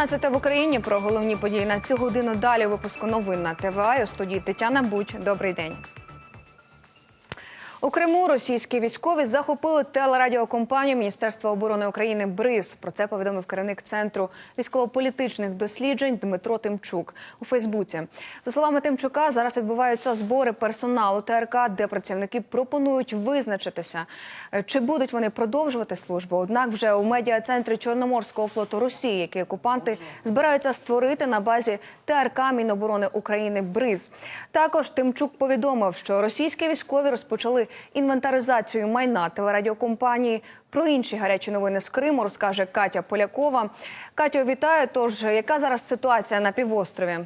15 в Україні про головні події на цю годину. Далі випуску новин на ТВА. У студії Тетяна Будь. Добрий день. У Криму російські військові захопили телерадіокомпанію Міністерства оборони України БРИЗ. Про це повідомив керівник центру військово-політичних досліджень Дмитро Тимчук у Фейсбуці. За словами Тимчука, зараз відбуваються збори персоналу ТРК, де працівники пропонують визначитися, чи будуть вони продовжувати службу. Однак, вже у медіа-центрі Чорноморського флоту Росії, який окупанти збираються створити на базі ТРК Міноборони України БРИЗ. Також Тимчук повідомив, що російські військові розпочали інвентаризацію майна телерадіокомпанії. Про інші гарячі новини з Криму розкаже Катя Полякова. Катю, вітаю. Тож яка зараз ситуація на півострові?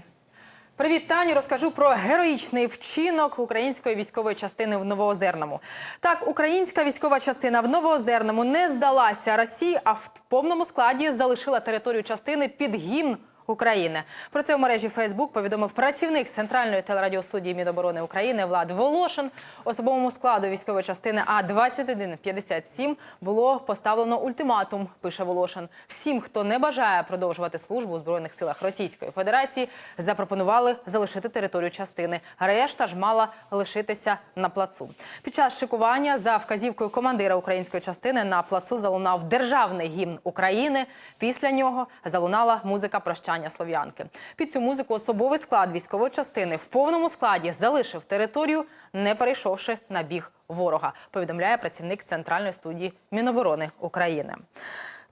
Привіт, Тані. Розкажу про героїчний вчинок української військової частини в Новоозерному. Так, українська військова частина в Новоозерному не здалася Росії, а в повному складі залишила територію частини під гімн. України про це в мережі Фейсбук повідомив працівник центральної телерадіостудії Міноборони України Влад Волошин. Особовому складу військової частини А 2157 було поставлено ультиматум. Пише Волошин. Всім, хто не бажає продовжувати службу у збройних силах Російської Федерації, запропонували залишити територію частини. Решта ж мала лишитися на плацу. Під час шикування за вказівкою командира української частини на плацу залунав державний гімн України. Після нього залунала музика прощання слов'янки. Під цю музику особовий склад військової частини в повному складі залишив територію, не перейшовши на біг ворога. Повідомляє працівник центральної студії Міноборони України.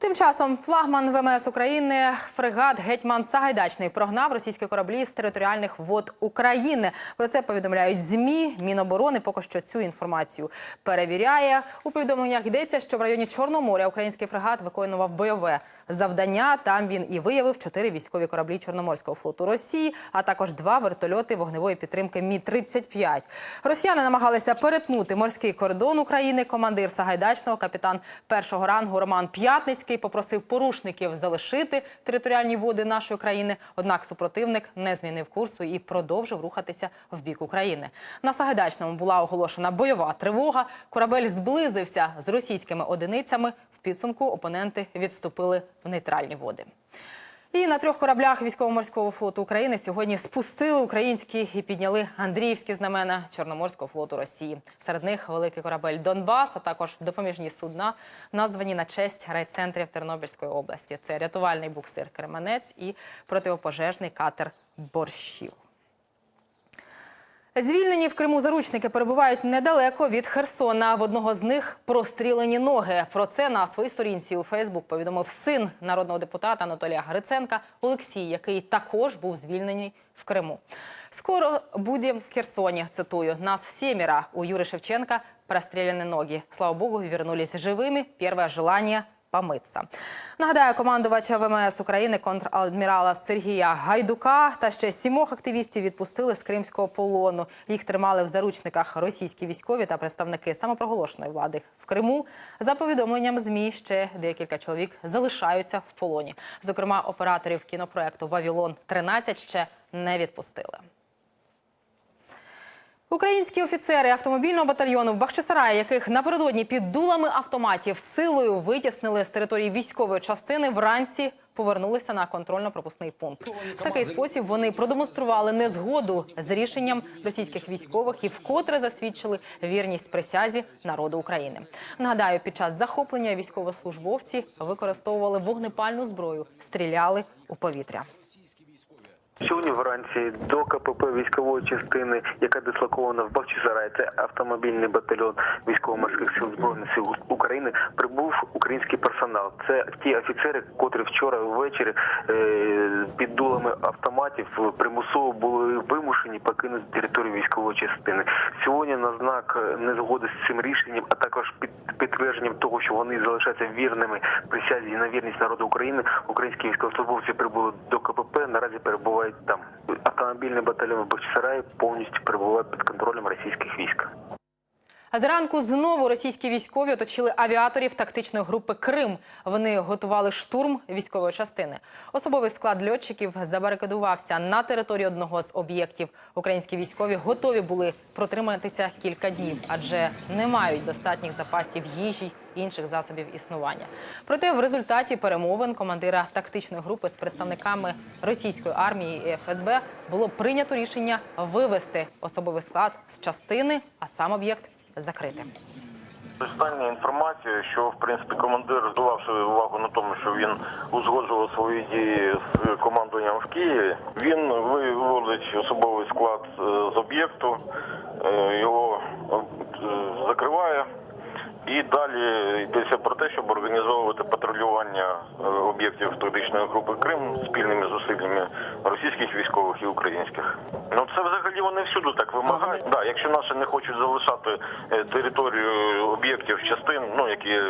Тим часом флагман ВМС України фрегат Гетьман Сагайдачний прогнав російські кораблі з територіальних вод України. Про це повідомляють змі. Міноборони поки що цю інформацію перевіряє. У повідомленнях йдеться, що в районі Чорного моря український фрегат виконував бойове завдання. Там він і виявив чотири військові кораблі Чорноморського флоту Росії, а також два вертольоти вогневої підтримки Мі 35 Росіяни намагалися перетнути морський кордон України. Командир Сагайдачного, капітан першого рангу Роман П'ятницький попросив порушників залишити територіальні води нашої країни. Однак супротивник не змінив курсу і продовжив рухатися в бік України. На Сагайдачному була оголошена бойова тривога. Корабель зблизився з російськими одиницями. В підсумку опоненти відступили в нейтральні води. І на трьох кораблях військово-морського флоту України сьогодні спустили українські і підняли Андріївські знамена Чорноморського флоту Росії. Серед них великий корабель Донбас, а також допоміжні судна, названі на честь райцентрів Тернопільської області. Це рятувальний буксир Кременець і противопожежний катер Борщів. Звільнені в Криму заручники перебувають недалеко від Херсона. В одного з них прострілені ноги. Про це на своїй сторінці у Фейсбук повідомив син народного депутата Анатолія Гриценка Олексій, який також був звільнений в Криму. Скоро будемо в Херсоні. Цитую нас сімеро у Юрі Шевченка простреляні ноги. Слава Богу, вернулись живими. Перше желання помитися. Нагадаю, командувача ВМС України контрадмірала Сергія Гайдука та ще сімох активістів відпустили з кримського полону. Їх тримали в заручниках російські військові та представники самопроголошеної влади в Криму. За повідомленням змі ще декілька чоловік залишаються в полоні. Зокрема, операторів кінопроекту Вавілон 13 ще не відпустили. Українські офіцери автомобільного батальйону в Бахчисараї, яких напередодні під дулами автоматів силою витіснили з території військової частини, вранці повернулися на контрольно-пропускний пункт. В такий спосіб вони продемонстрували незгоду з рішенням російських військових і вкотре засвідчили вірність присязі народу України. Нагадаю, під час захоплення військовослужбовці використовували вогнепальну зброю, стріляли у повітря. Сьогодні вранці до КПП військової частини, яка дислокована в Бахчисараї, це автомобільний батальйон військово-морських сил збройних сил України, прибув український персонал. Це ті офіцери, котрі вчора ввечері е, під дулами автоматів примусово були вимушені покинути територію військової частини. Сьогодні на знак незгоди з цим рішенням, а також під підтвердженням того, що вони залишаються вірними присязі на вірність народу України. Українські військовослужбовці прибули до КПП. Наразі перебувають там. Автомобільний батальйон в Бахчисараї повністю перебуває під контролем російських військ. Зранку знову російські військові оточили авіаторів тактичної групи Крим. Вони готували штурм військової частини. Особовий склад льотчиків забарикадувався на території одного з об'єктів. Українські військові готові були протриматися кілька днів, адже не мають достатніх запасів їжі інших засобів існування. Проте в результаті перемовин командира тактичної групи з представниками російської армії і ФСБ було прийнято рішення вивести особовий склад з частини, а сам об'єкт закрити. Остання інформація, що в принципі командир здавав свою увагу на тому, що він узгоджував свої дії з командуванням в Києві. Він виводить особовий склад е, з об'єкту, е, його е, закриває. І далі йдеться про те, щоб організовувати патрулювання е, об'єктів тактичної групи Крим спільними зусиллями російських військових і українських. Ну це взагалі вони всюди так вимагають. Да, якщо наші не хочуть залишати е, територію об'єктів частин, ну які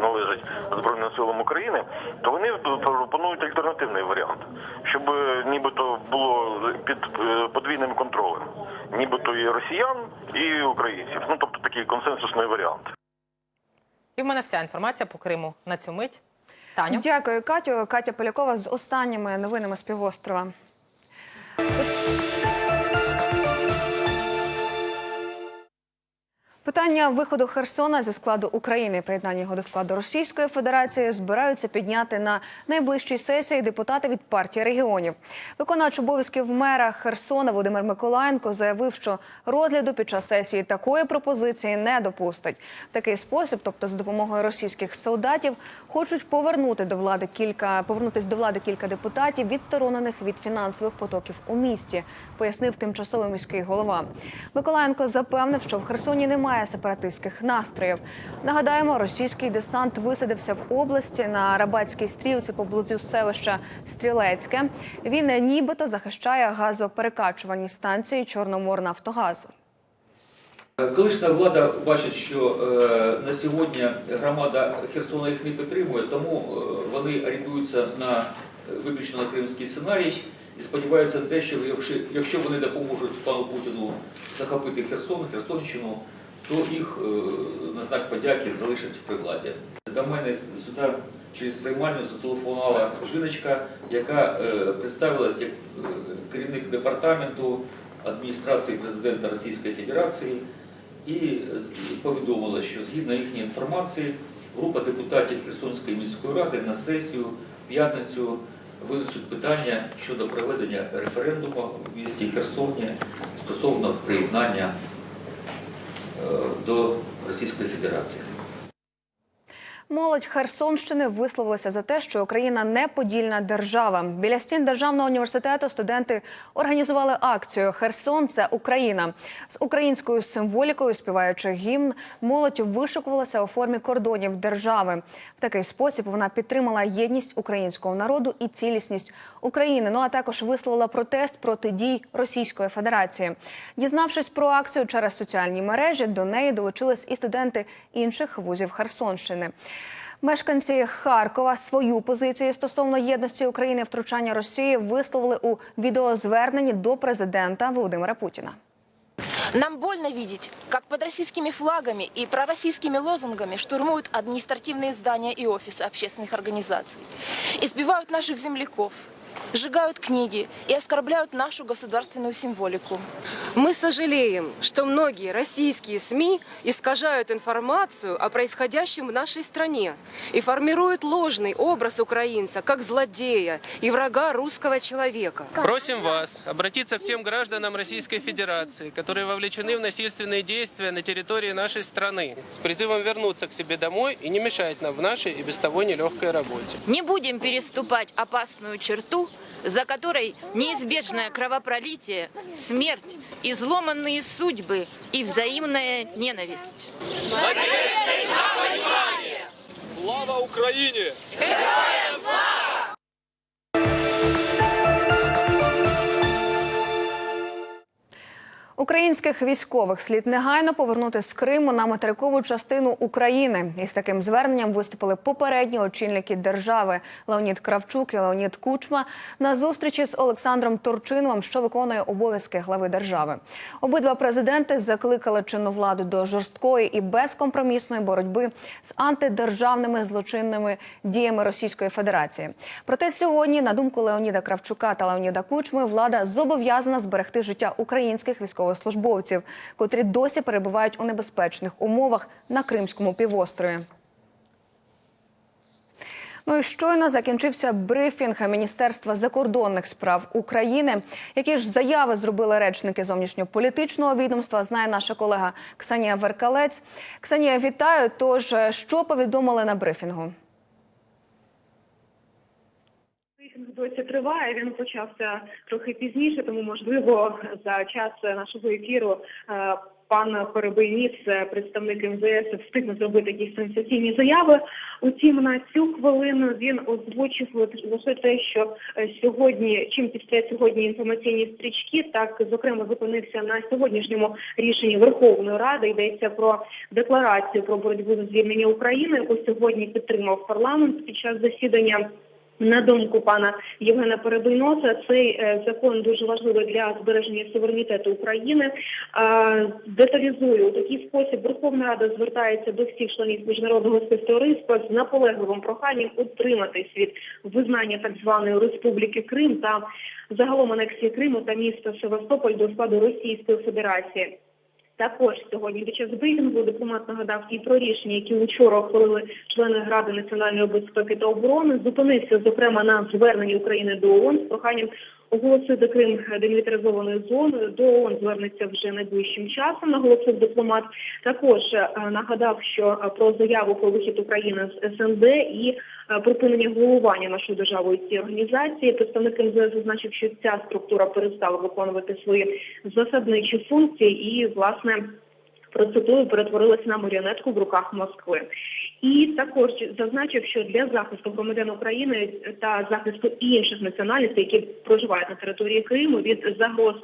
належать збройним силам України, то вони пропонують альтернативний варіант, щоб е, нібито було під подвійним контролем, нібито і росіян, і українців. Ну тобто такий консенсусний варіант. І в мене вся інформація по Криму на цю мить. Таню. Дякую, Катю. Катя Полякова з останніми новинами з півострова. Питання виходу Херсона зі складу України приєднання його до складу Російської Федерації збираються підняти на найближчій сесії депутати від партії регіонів. Виконувач обов'язків мера Херсона Володимир Миколаєнко заявив, що розгляду під час сесії такої пропозиції не допустить. Такий спосіб, тобто з допомогою російських солдатів, хочуть повернути до влади кілька повернутись до влади кілька депутатів, відсторонених від фінансових потоків у місті, пояснив тимчасовий міський голова. Миколаєнко запевнив, що в Херсоні немає сепаратистських настроїв. Нагадаємо, російський десант висадився в області на Рабатській стрілці поблизу селища Стрілецьке. Він нібито захищає газоперекачувальні станції Чорноморнафтогазу. Колишня влада бачить, що е, на сьогодні громада Херсона їх не підтримує, тому е, вони орієнтуються на виключно на кримський сценарій і сподіваються на те, що якщо вони допоможуть пану Путіну захопити Херсон, Херсонщину, то їх е, на знак подяки залишать при владі. До мене сюди через приймальню зателефонувала жіночка, яка е, представилась як е, керівник департаменту адміністрації президента Російської Федерації і повідомила, що згідно їхньої інформації, група депутатів Херсонської міської ради на сесію п'ятницю винесуть питання щодо проведення референдуму в місті Херсоні стосовно приєднання до Російської Федерації. Молодь Херсонщини висловилася за те, що Україна не подільна держава. Біля стін державного університету студенти організували акцію Херсон це Україна з українською символікою, співаючи гімн. Молодь вишикувалася у формі кордонів держави. В такий спосіб вона підтримала єдність українського народу і цілісність України. Ну а також висловила протест проти дій Російської Федерації. Дізнавшись про акцію через соціальні мережі, до неї долучились і студенти інших вузів Херсонщини. Мешканці Харкова свою позицію стосовно єдності України і втручання Росії висловили у відеозверненні до президента Володимира Путіна. Нам больно видеть, как под российскими флагами и пророссийскими лозунгами штурмуют административные здания и офисы общественных организаций, избивают наших земляков, сжигают книги и оскорбляют нашу государственную символику. Мы сожалеем, что многие российские СМИ искажают информацию о происходящем в нашей стране и формируют ложный образ украинца как злодея и врага русского человека. Просим вас обратиться к тем гражданам Российской Федерации, которые вовлечены в насильственные действия на территории нашей страны, с призывом вернуться к себе домой и не мешать нам в нашей и без того нелегкой работе. Не будем переступать опасную черту, за которой неизбежное кровопролитие, смерть, изломанные судьбы и взаимная ненависть. Слава Україні! Українських військових слід негайно повернути з Криму на материкову частину України. Із таким зверненням виступили попередні очільники держави Леонід Кравчук і Леонід Кучма на зустрічі з Олександром Турчиновим, що виконує обов'язки глави держави. Обидва президенти закликали чинну владу до жорсткої і безкомпромісної боротьби з антидержавними злочинними діями Російської Федерації. Проте сьогодні, на думку Леоніда Кравчука та Леоніда Кучми, влада зобов'язана зберегти життя українських військовослужбовців, котрі досі перебувають у небезпечних умовах на Кримському півострові. Ну і щойно закінчився брифінг Міністерства закордонних справ України. Які ж заяви зробили речники зовнішньополітичного відомства, знає наша колега Ксенія Веркалець. Ксенія, вітаю. Тож, що повідомили на брифінгу? Досі триває. Він почався трохи пізніше, тому можливо за час нашого ефіру е, пан Перебийніс, е, представник МЗС, встигне зробити якісь сенсаційні заяви. Утім, на цю хвилину він озвучив лише те, що е, сьогодні, чим після сьогодні інформаційні стрічки, так зокрема зупинився на сьогоднішньому рішенні Верховної Ради. Йдеться про декларацію про боротьбу за звільнення України, яку сьогодні підтримав парламент під час засідання. На думку пана Євгена Перебийноса, цей е, закон дуже важливий для збереження суверенітету України. Е, деталізую у такий спосіб Верховна Рада звертається до всіх членів міжнародного співтовариства з наполегливим проханням утриматись від визнання так званої Республіки Крим та загалом анексії Криму та міста Севастополь до складу Російської Федерації. Також сьогодні під час брифінгу дипломат нагадав і про рішення, які вчора ухвалили члени Ради національної безпеки та оборони. Зупинився, зокрема, на зверненні України до ООН з проханням оголосити Крим демілітаризованою зоною. До ООН звернеться вже найближчим часом, наголосив дипломат. Також е, нагадав, що е, про заяву про вихід України з СНД і е, припинення головування нашою державою цієї організації. Представник МЗС зазначив, що ця структура перестала виконувати свої засадничі функції і, власне, процитую, перетворилась на маріонетку в руках Москви. І також зазначив, що для захисту громадян України та захисту інших національностей, які проживають на території Криму, від загроз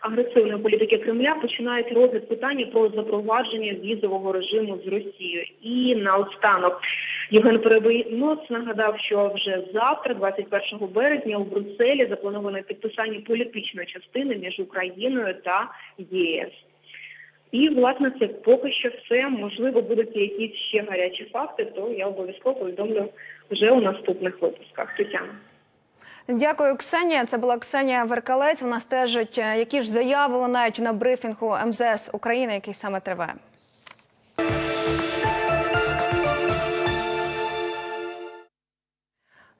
агресивної політики Кремля починають розгляд питання про запровадження візового режиму з Росією. І наостанок Євген Перебийнос нагадав, що вже завтра, 21 березня, у Брюсселі заплановане підписання політичної частини між Україною та ЄС. І, власне, це поки що все. Можливо, будуть якісь ще гарячі факти, то я обов'язково повідомлю вже у наступних випусках. Тетяна. Дякую, Ксенія. Це була Ксенія Веркалець. Вона стежить, е, які ж заяви лунають на брифінгу МЗС України, який саме триває.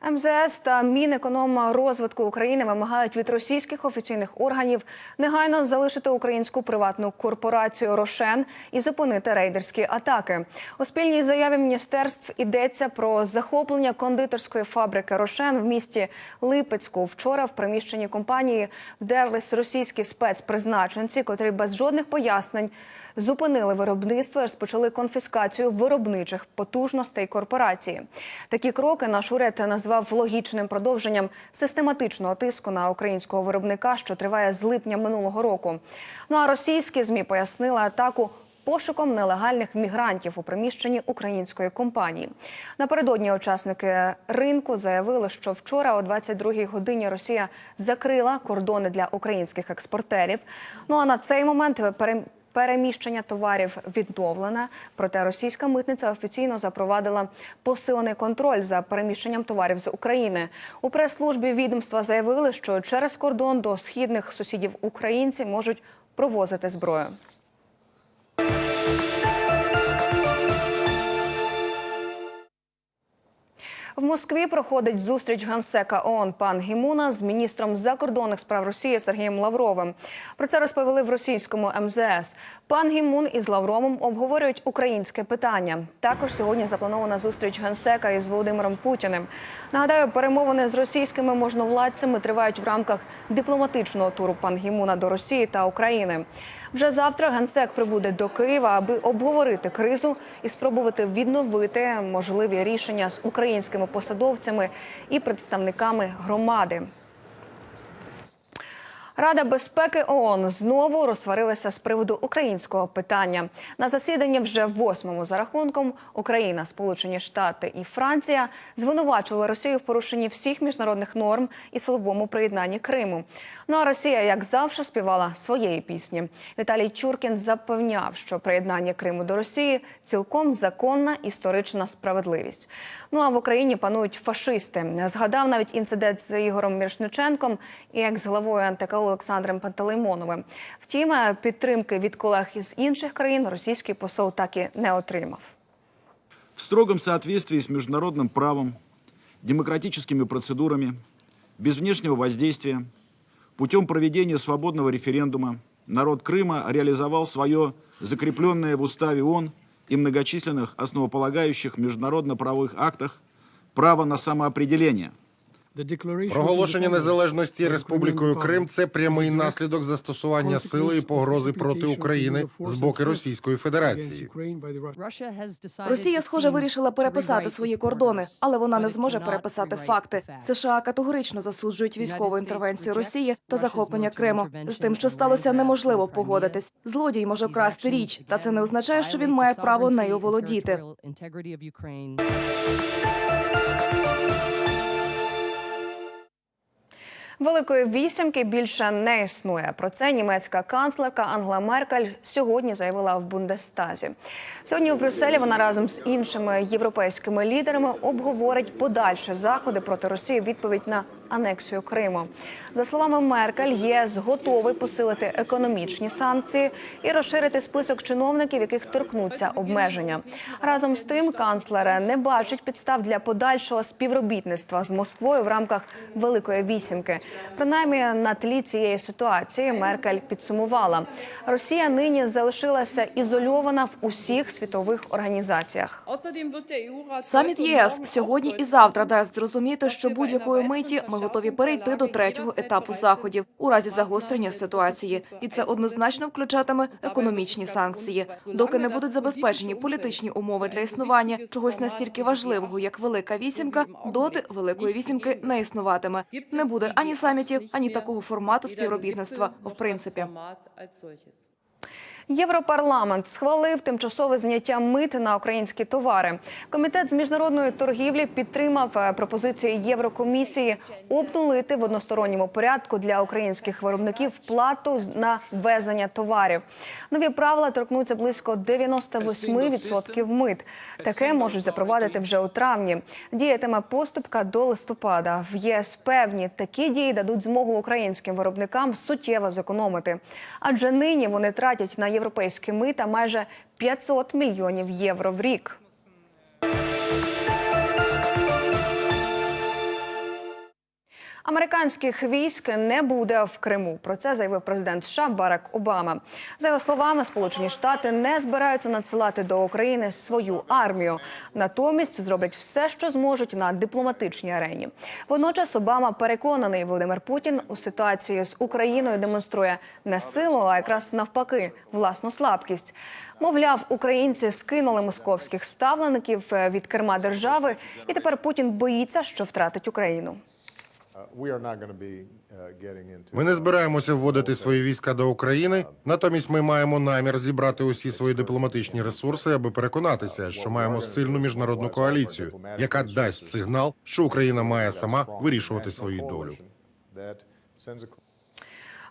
МЗС та Мінекономрозвитку України вимагають від російських офіційних органів негайно залишити українську приватну корпорацію Рошен і зупинити рейдерські атаки. У спільній заяві міністерств йдеться про захоплення кондитерської фабрики Рошен в місті Липецьку. Вчора в приміщенні компанії вдерлись російські спецпризначенці, котрі без жодних пояснень зупинили виробництво і розпочали конфіскацію виробничих потужностей корпорації. Такі кроки наш уряд назвав логічним продовженням систематичного тиску на українського виробника, що триває з липня минулого року. Ну а російські змі пояснили атаку. Пошуком нелегальних мігрантів у приміщенні української компанії напередодні учасники ринку заявили, що вчора о 22-й годині Росія закрила кордони для українських експортерів. Ну а на цей момент Переміщення товарів відновлене, проте російська митниця офіційно запровадила посилений контроль за переміщенням товарів з України. У прес-службі відомства заявили, що через кордон до східних сусідів українці можуть провозити зброю. В Москві проходить зустріч генсека ООН пан Гімуна з міністром закордонних справ Росії Сергієм Лавровим. Про це розповіли в російському МЗС. Пан Гімун із Лавровим обговорюють українське питання. Також сьогодні запланована зустріч генсека із Володимиром Путіним. Нагадаю, перемовини з російськими можновладцями тривають в рамках дипломатичного туру пан Гімуна до Росії та України. Вже завтра генсек прибуде до Києва, аби обговорити кризу і спробувати відновити можливі рішення з українськими посадовцями і представниками громади. Рада безпеки ООН знову розсварилася з приводу українського питання. На засіданні вже восьмому за рахунком Україна, Сполучені Штати і Франція звинувачували Росію в порушенні всіх міжнародних норм і силовому приєднанні Криму. Ну а Росія, як завжди, співала своєї пісні. Віталій Чуркін запевняв, що приєднання Криму до Росії цілком законна історична справедливість. Ну а в Україні панують фашисти. Згадав навіть інцидент з Ігорем Мірошниченком і екс-главою НТК Олександром Пантелеймоновим. Втім, підтримки від колег із інших країн російський посол так і не отримав. в строгом соответствии с международным правом, демократическими процедурами, без внешнего воздействия, путем проведения свободного референдума народ Крыма реализовал свое закрепленное в уставе ООН и многочисленных основополагающих международно-правовых актах право на самоопределение – Проголошення незалежності Республікою Крим це прямий наслідок застосування сили і погрози проти України з боку Російської Федерації. Росія, схоже, вирішила переписати свої кордони, але вона не зможе переписати факти. США категорично засуджують військову інтервенцію Росії та захоплення Криму. З тим, що сталося, неможливо погодитись. Злодій може красти річ, та це не означає, що він має право нею володіти. Великої вісімки більше не існує. Про це німецька канцлерка Ангела Меркель сьогодні заявила в Бундестазі. Сьогодні в Брюсселі вона разом з іншими європейськими лідерами обговорить подальші заходи проти Росії. Відповідь на анексію Криму. За словами Меркель, ЄС готовий посилити економічні санкції і розширити список чиновників, яких торкнуться обмеження. Разом з тим, канцлер не бачить підстав для подальшого співробітництва з Москвою в рамках Великої вісімки. Принаймні на тлі цієї ситуації Меркель підсумувала: Росія нині залишилася ізольована в усіх світових організаціях. Саміт ЄС сьогодні і завтра дасть зрозуміти, що будь-якої миті ми готові перейти до третього етапу заходів у разі загострення ситуації, і це однозначно включатиме економічні санкції. Доки не будуть забезпечені політичні умови для існування чогось настільки важливого, як велика вісімка, доти великої вісімки не існуватиме. Не буде ані самітів, ані такого формату співробітництва. В принципі. Європарламент схвалив тимчасове зняття мит на українські товари. Комітет з міжнародної торгівлі підтримав е, пропозиції Єврокомісії обнулити в односторонньому порядку для українських виробників плату на ввезення товарів. Нові правила торкнуться близько 98% мит. Таке можуть запровадити вже у травні. Діятиме поступка до листопада. В ЄС певні такі дії дадуть змогу українським виробникам суттєво зекономити. Адже нині вони тратять на європейські мита майже 500 мільйонів євро в рік. Американських військ не буде в Криму. Про це заявив президент США Барак Обама. За його словами, Сполучені Штати не збираються надсилати до України свою армію. Натомість зроблять все, що зможуть на дипломатичній арені. Водночас Обама переконаний, Володимир Путін у ситуації з Україною демонструє не силу, а якраз навпаки власну слабкість. Мовляв, українці скинули московських ставлеників е, від керма держави, і тепер Путін боїться, що втратить Україну. Ми не збираємося вводити свої війська до України. Натомість ми маємо намір зібрати усі свої дипломатичні ресурси, аби переконатися, що маємо сильну міжнародну коаліцію, яка дасть сигнал, що Україна має сама вирішувати свою долю.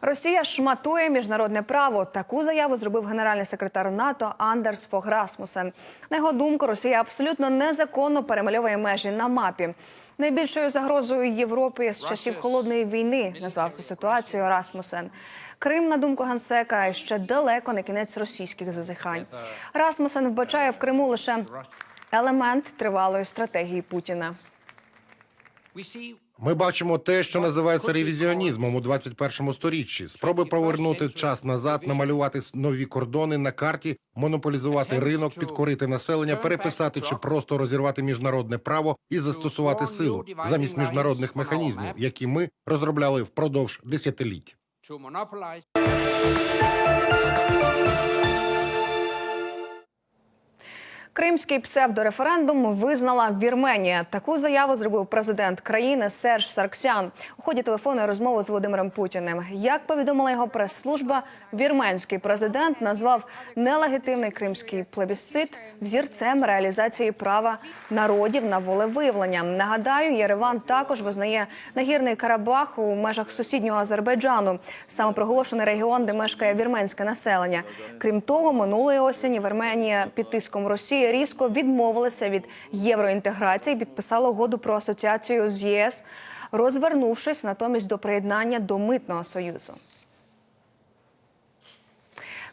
Росія шматує міжнародне право. Таку заяву зробив генеральний секретар НАТО Андерс Фог Расмусен. На його думку, Росія абсолютно незаконно перемальовує межі на мапі. Найбільшою загрозою Європі з часів холодної війни назвав цю ситуацію Расмусен. Крим, на думку генсека, ще далеко не кінець російських зазихань. Расмусен вбачає в Криму лише елемент тривалої стратегії Путіна. Ми бачимо те, що називається ревізіонізмом у 21 сторіччі. Спроби повернути час назад, намалювати нові кордони на карті, монополізувати ринок, підкорити населення, переписати чи просто розірвати міжнародне право і застосувати силу замість міжнародних механізмів, які ми розробляли впродовж десятиліть. Кримський псевдореферендум визнала Вірменія. Таку заяву зробив президент країни Серж Сарксян у ході телефонної розмови з Володимиром Путіним. Як повідомила його прес-служба, вірменський президент назвав нелегітимний кримський плебісцит взірцем реалізації права народів на волевиявлення. Нагадаю, Єреван також визнає нагірний Карабах у межах сусіднього Азербайджану, самопроголошений регіон, де мешкає вірменське населення. Крім того, минулої осені Вірменія під тиском Росії різко відмовилася від євроінтеграції, підписала угоду про асоціацію з ЄС, розвернувшись натомість до приєднання до митного союзу.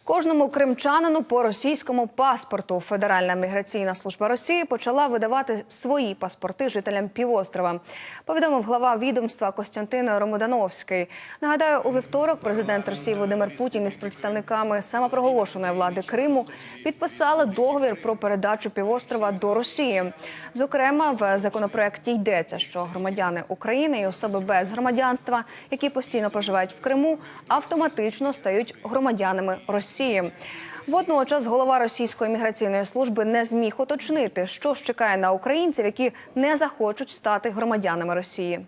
Кожному кримчанину по російському паспорту Федеральна міграційна служба Росії почала видавати свої паспорти жителям півострова. Повідомив глава відомства Костянтин Ромодановський. Нагадаю, у вівторок президент Росії Володимир Путін із представниками самопроголошеної влади Криму підписали договір про передачу півострова до Росії. Зокрема, в законопроекті йдеться, що громадяни України і особи без громадянства, які постійно проживають в Криму, автоматично стають громадянами Росії. Водночас голова російської міграційної служби не зміг уточнити, що ж чекає на українців, які не захочуть стати громадянами Росії.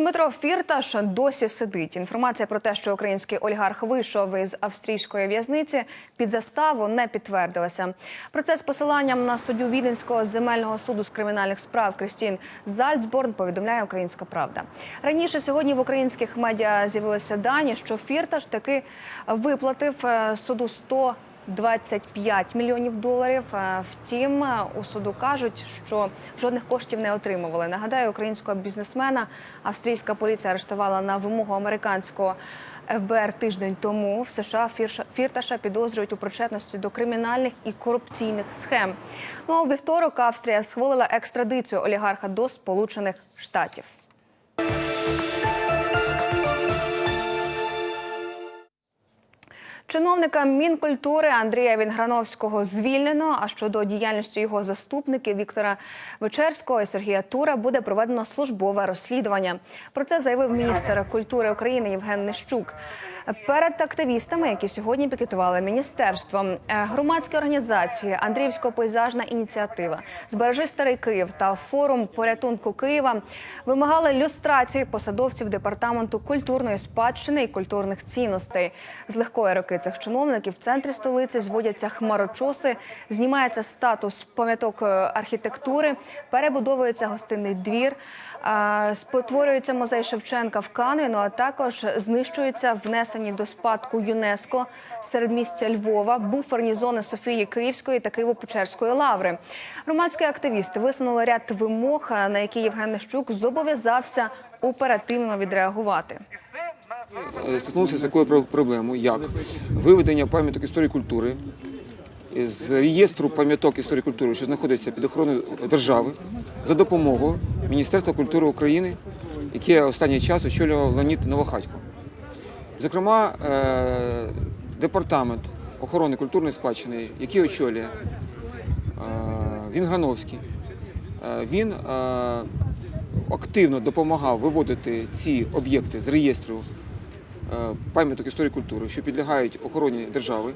Дмитро Фірташ досі сидить. Інформація про те, що український олігарх вийшов із австрійської в'язниці під заставу, не підтвердилася. Про це з посиланням на суддю Віденського земельного суду з кримінальних справ Крістін Зальцборн повідомляє Українська Правда. Раніше сьогодні в українських медіа з'явилися дані, що Фірташ таки виплатив е, суду 100 25 мільйонів доларів. Е, Втім, е, у суду кажуть, що жодних коштів не отримували. Нагадаю, українського бізнесмена австрійська поліція арештувала на вимогу американського ФБР тиждень тому. В США Фірташа підозрюють у причетності до кримінальних і корупційних схем. Ну а у вівторок Австрія схвалила екстрадицію олігарха до Сполучених Штатів. Чиновника Мінкультури Андрія Вінграновського звільнено. А щодо діяльності його заступників Віктора Вечерського і Сергія Тура буде проведено службове розслідування. Про це заявив міністр культури України Євген Нищук. Перед активістами, які сьогодні пікетували міністерством, е, громадські організації, Андріївська пейзажна ініціатива, збережи старий Київ та форум порятунку Києва вимагали люстрації посадовців департаменту культурної спадщини і культурних цінностей. З легкої руки цих чиновників в центрі столиці зводяться хмарочоси, знімається статус пам'яток е, архітектури, перебудовується гостинний двір. Спотворюється музей Шевченка в Каневі, ну а також знищуються внесені до спадку ЮНЕСКО середмістя Львова, буферні зони Софії Київської та Києво-Печерської лаври. Громадські активісти висунули ряд вимог, на які Євген Нищук зобов'язався оперативно відреагувати. Е, стикнулися з такою проблемою, як виведення пам'яток історії культури з реєстру пам'яток історії культури, що знаходиться під охороною держави, за допомогою Міністерства культури України, яке останній час очолював Леонід Новохатько. Зокрема, е, департамент охорони культурної спадщини, який очолює е, Вінграновський, е, він активно допомагав виводити ці об'єкти з реєстру пам'яток історії культури, що підлягають охороні держави,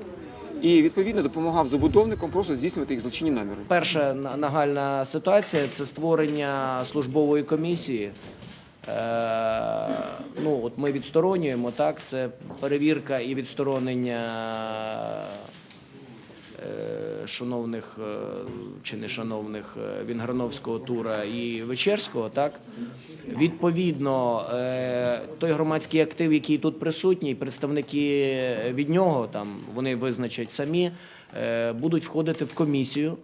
і відповідно допомагав забудовникам просто здійснювати їх злочинні наміри. Перша нагальна ситуація це створення службової комісії. Е, ну, от ми відсторонюємо, так, це перевірка і відсторонення е, шановних е, чи не шановних е, Вінграновського тура і Вечерського, так. Відповідно, е, той громадський актив, який тут присутній, представники від нього, там вони визначать самі, е, будуть входити в комісію,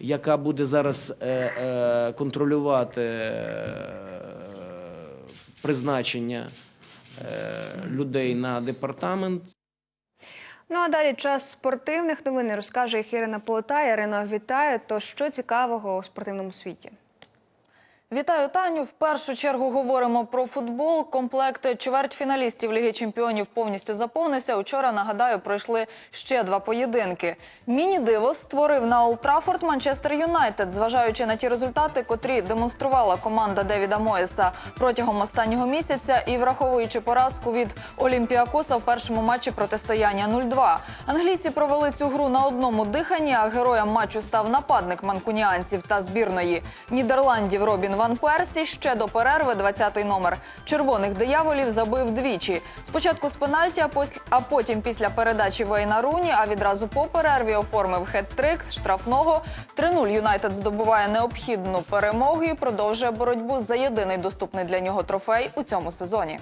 яка буде зараз е, е, контролювати е, призначення е, людей на департамент. Ну а далі час спортивних новин розкаже їх Ірина Полота. Ірина, вітаю. То що цікавого у спортивному світі? Вітаю, Таню. В першу чергу говоримо про футбол. Комплект чвертьфіналістів Ліги Чемпіонів повністю заповнився. Учора, нагадаю, пройшли ще два поєдинки. Міні-диво створив на Олд Траффорд Манчестер Юнайтед, зважаючи на ті результати, котрі демонструвала команда Девіда Моєса протягом останнього місяця і враховуючи поразку від Олімпіакоса в першому матчі протистояння 0-2. Англійці провели цю гру на одному диханні, а героєм матчу став нападник манкуніанців та збірної Нідерландів Робін Ван Персі. Ще до перерви 20-й номер червоних дияволів забив двічі. Спочатку з пенальті, а потім після передачі Вейна Руні, а відразу по перерві оформив хет-трик з штрафного. 3-0 Юнайтед здобуває необхідну перемогу і продовжує боротьбу за єдиний доступний для нього трофей у цьому сезоні.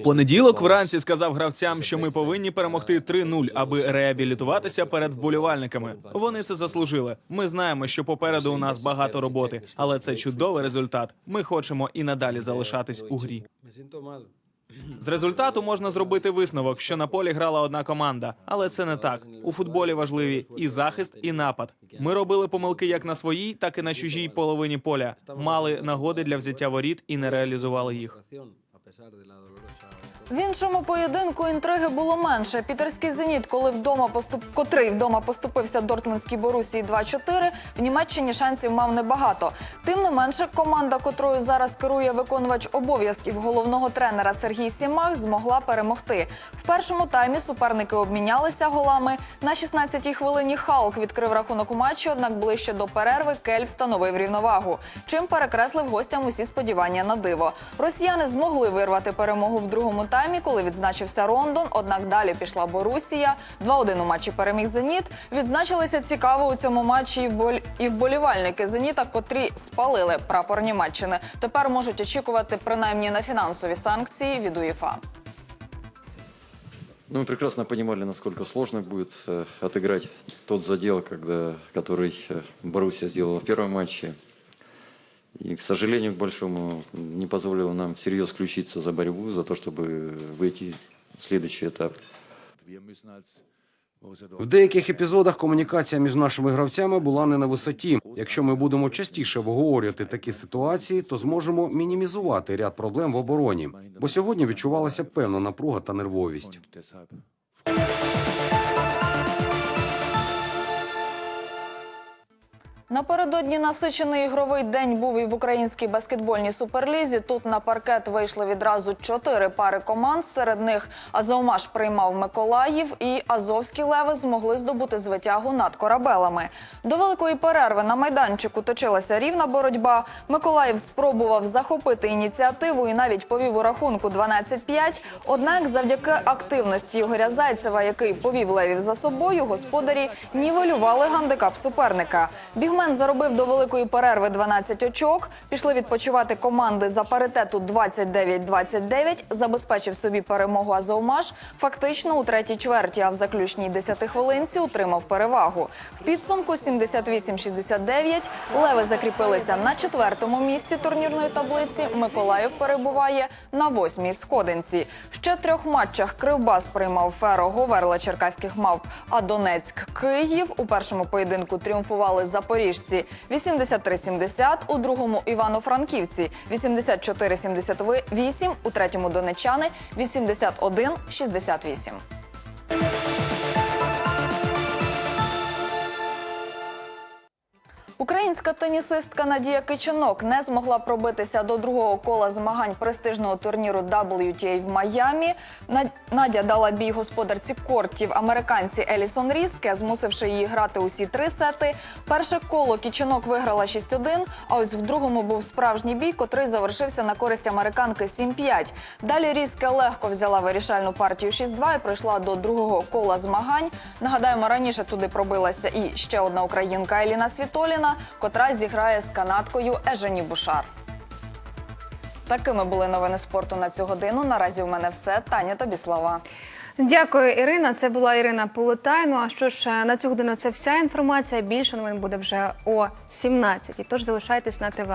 В понеділок вранці сказав гравцям, що ми повинні перемогти 3-0, аби реабілітуватися перед вболівальниками. Вони це заслужили. Ми знаємо, що попереду у нас багато роботи, але це чудовий результат. Ми хочемо і надалі залишатись у грі. З результату можна зробити висновок, що на полі грала одна команда, але це не так. У футболі важливі і захист, і напад. Ми робили помилки як на своїй, так і на чужій половині поля. Мали нагоди для взяття воріт і не реалізували їх. В іншому поєдинку інтриги було менше. Пітерський зеніт, коли вдома поступ... котрий вдома поступився Дортмундській Борусії 2-4, в Німеччині шансів мав небагато. Тим не менше, команда, котрою зараз керує виконувач обов'язків головного тренера Сергій Сімах, змогла перемогти. В першому таймі суперники обмінялися голами. На 16-й хвилині Халк відкрив рахунок у матчі, однак ближче до перерви Кель встановив рівновагу, чим перекреслив гостям усі сподівання на диво. Росіяни змогли вирвати перемогу в другому таймі, коли відзначився Рондон. Однак далі пішла Борусія. 2-1 у матчі переміг Зеніт. Відзначилися цікаво у цьому матчі і вболь- і вболівальники Зеніта, котрі спалили прапор Німеччини. Тепер можуть очікувати принаймні на фінансові санкції від УЄФА. Ну, мы прекрасно понимали, насколько сложно будет э, отыграть тот задел, когда, который э, Боруссия сделала в первом матче. И, к сожалению, к большому, не позволило нам всерьез включиться за борьбу, за то, чтобы выйти в следующий этап. В деяких епізодах комунікація між нашими гравцями була не на висоті. Якщо ми будемо частіше обговорювати такі ситуації, то зможемо мінімізувати ряд проблем в обороні. Бо сьогодні відчувалася певна напруга та нервовість. Напередодні насичений ігровий день був і в українській баскетбольній суперлізі. Тут на паркет вийшли відразу чотири пари команд. Серед них Азовмаш приймав Миколаїв і Азовські леви змогли здобути звитягу над корабелами. До великої перерви на майданчику точилася рівна боротьба. Миколаїв спробував захопити ініціативу і навіть повів у рахунку 12-5. Однак, завдяки активності Ігоря Зайцева, який повів левів за собою, господарі нівелювали гандикап суперника. Бігмен заробив до великої перерви 12 очок. Пішли відпочивати команди за паритету 29-29. Забезпечив собі перемогу Азовмаш. Фактично у третій чверті, а в заключній 10 хвилинці утримав перевагу. В підсумку 78-69 леви закріпилися на четвертому місці турнірної таблиці. Миколаїв перебуває на восьмій сходинці. Ще трьох матчах Кривбас приймав Феро Говерла черкаських мавп, а Донецьк Київ у першому поєдинку тріумфували запоріжці. 83-70, у другому Івано-Франківці. 84-78, у третьому донечани 81-68. Українська тенісистка Надія Кичинок не змогла пробитися до другого кола змагань престижного турніру WTA в Майамі. Над- Надя дала бій господарці кортів американці Елісон Ріске, змусивши її грати усі три сети. Перше коло Кичинок виграла 6-1, а ось в другому був справжній бій, котрий завершився на користь американки 7-5. Далі Ріске легко взяла вирішальну партію 6-2 і пройшла до другого кола змагань. Нагадаємо, раніше туди пробилася і ще одна українка Еліна Світоліна, котра зіграє з канадкою Ежені Бушар. Такими були новини спорту на цю годину. Наразі в мене все. Таня, тобі слова. Дякую, Ірина. Це була Ірина Полетай. Ну а що ж на цю годину це вся інформація. Більше новин буде вже о 17. Тож залишайтесь на ТВ.